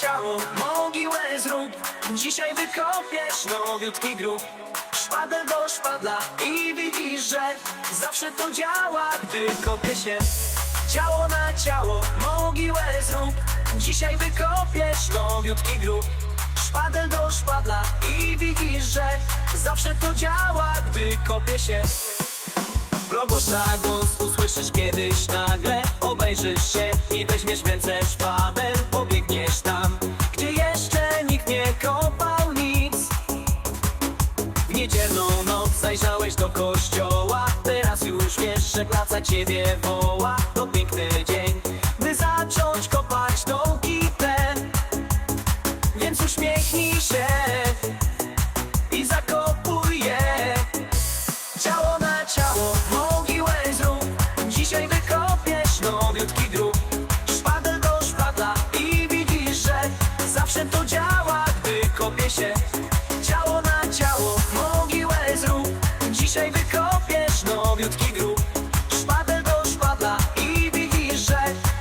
ciało, mogiłę zrób. Dzisiaj wykopiesz nowiutki grób. Szpadel do szpadla i widzisz, że Zawsze to działa, gdy kopie się. Ciało na ciało, mogiłę zrób. Dzisiaj wykopiesz nowiutki grób. Szpadel do szpadla i widzisz, że Zawsze to działa, gdy kopie się. Proboszcza głos usłyszysz kiedyś nagle. Obejrzysz się i weźmiesz w ręce noc zajrzałeś do kościoła Teraz już wiesz, że klaca ciebie woła. To piękny dzień, by zacząć kopać dołki te Więc uśmiechnij się i zakopuj je. Ciało na ciało, mogiłę zrób. Dzisiaj wykopiesz nowiutki grób Szpadel do szpadla i widzisz, że Zawsze to działa, gdy kopie się Dzisiaj wykopiesz nowiutki grób. Szpadel do szpadla i widzisz, że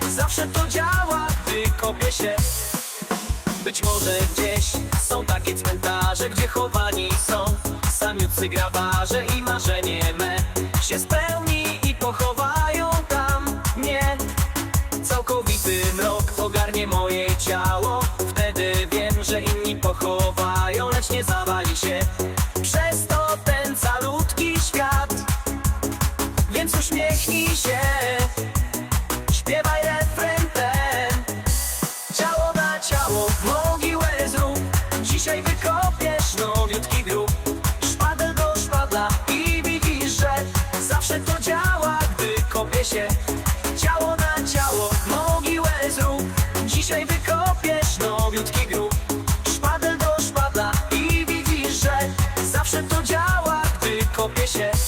Zawsze to działa, gdy kopie się. Być może gdzieś są takie cmentarze, gdzie chowani są. Samiutcy grabarze i marzenie me się spełni i pochowają tam. Mnie Całkowity mrok ogarnie moje ciało. Wtedy wiem, że inni pochowają, lecz nie zawali się uśmiechnij się Śpiewaj refren ten. Ciało na ciało, mogiłę zrób. Dzisiaj wykopiesz nowiutki grób. Szpadel do szpadla i widzisz, że Zawsze to działa, gdy kopie się. Ciało na ciało, mogiłę zrób. Dzisiaj wykopiesz nowiutki grób. Szpadel do szpadla i widzisz, że Zawsze to działa, gdy kopie się